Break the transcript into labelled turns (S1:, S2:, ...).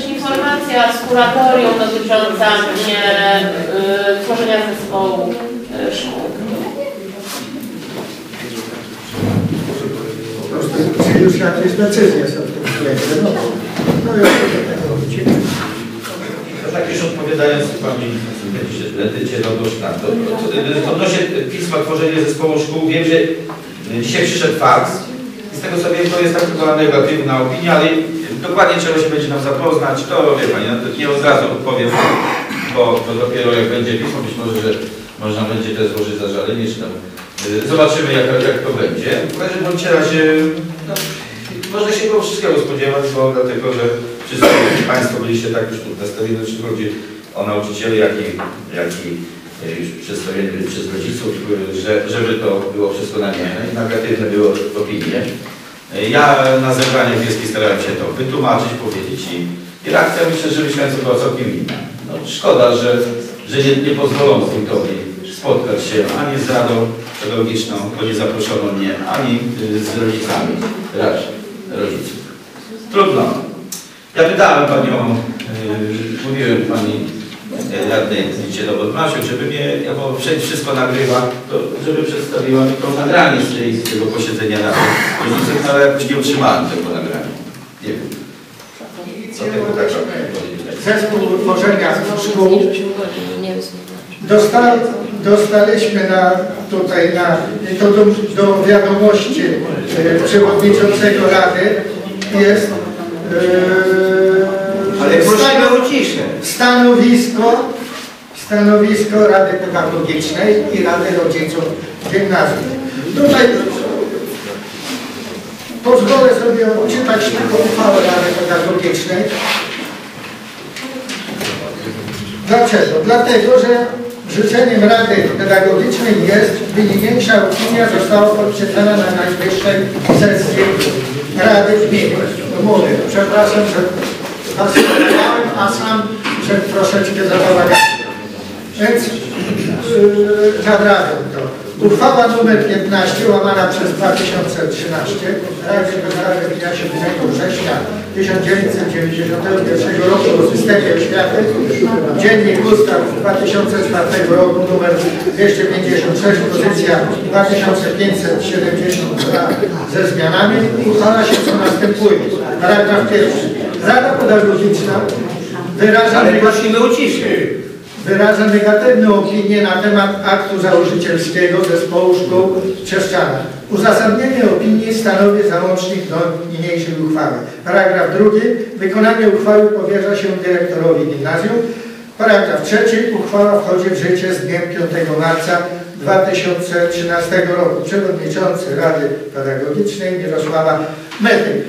S1: sytuacja z kuratorią dotycząca nie, y, tworzenia zespołu y, szkół.
S2: Po prostu, czy już jakieś decyzje są w tym względzie. No, no i do tego.
S3: To tak już odpowiadając Pani Edycie Rodosz na to. to- Odnośnie pisma tworzenie zespołu szkół, wiem, że dzisiaj przyszedł faks. Tego sobie to jest tak chyba negatywna opinia, ale dokładnie trzeba się będzie nam zapoznać. To wie Pani, nie od razu odpowiem, bo to dopiero jak będzie pismo, być może, że można będzie też złożyć zażalenie, czy tam y, zobaczymy jak, jak to będzie. W każdym bądź razie no, można się było wszystkiego spodziewać, bo dlatego, że wszyscy Państwo byliście tak już nastawieni, jeśli chodzi o nauczycieli, jak i, jak i już przedstawieni byli przez rodziców, e, że, żeby to było wszystko na nie. Negatywne było opinie. E, Ja na zebraniu wiejskim starałem się to wytłumaczyć, powiedzieć i, i reakcja myślę, że mieszkańców była całkiem inna. No, szkoda, że, że nie, nie pozwolono wójtowi spotkać się ani z Radą Pedagogiczną, bo nie zaproszono mnie, ani y, z rodzicami, raczej rodziców. Trudno. Ja pytałem Panią, yy, mówiłem Pani radnej Zicie Dowodmasiu, żeby mnie, ja bo wszędzie wszystko nagrywa, to żeby przedstawiła mi to nagranie z, tej, z tego posiedzenia rady. Rodziców, ale jakoś nie otrzymałem tego nagrania. Nie wiem. Co tego tak.
S2: Zespół tworzenia szkół Dosta, dostaliśmy na, tutaj na, to do, do wiadomości e, przewodniczącego Rady jest e, stanowisko, stanowisko Rady Pedagogicznej i Rady Rodziców Gimnazjum. Tutaj pozwolę sobie odczytać tylko uchwałę Rady Pedagogicznej. Dlaczego? Dlatego, że życzeniem Rady Pedagogicznej jest, by niniejsza opinia została odczytana na najwyższej sesji Rady Gminy. Mówię, przepraszam, że Was a sam troszeczkę zabałagałem. Więc yy, nad Radą to. Uchwała nr 15 łamana przez 2013 Rady Rady dnia 7 września 1991 roku o systemie oświaty Dziennik Ustaw 2004 roku nr 256 pozycja 2572 ze zmianami uchwala się co następuje. Paragraf pierwszy. Rada Pedagogiczna wyraża
S4: Ale prosimy o ciszę.
S2: wyraża negatywną opinię na temat aktu założycielskiego Zespołu Szkół w Trzeszczanach. Uzasadnienie opinii stanowi załącznik do niniejszej uchwały. Paragraf drugi. Wykonanie uchwały powierza się dyrektorowi gimnazjum. Paragraf trzeci. Uchwała wchodzi w życie z dniem 5 marca 2013 roku. Przewodniczący Rady Pedagogicznej Mirosława Mety.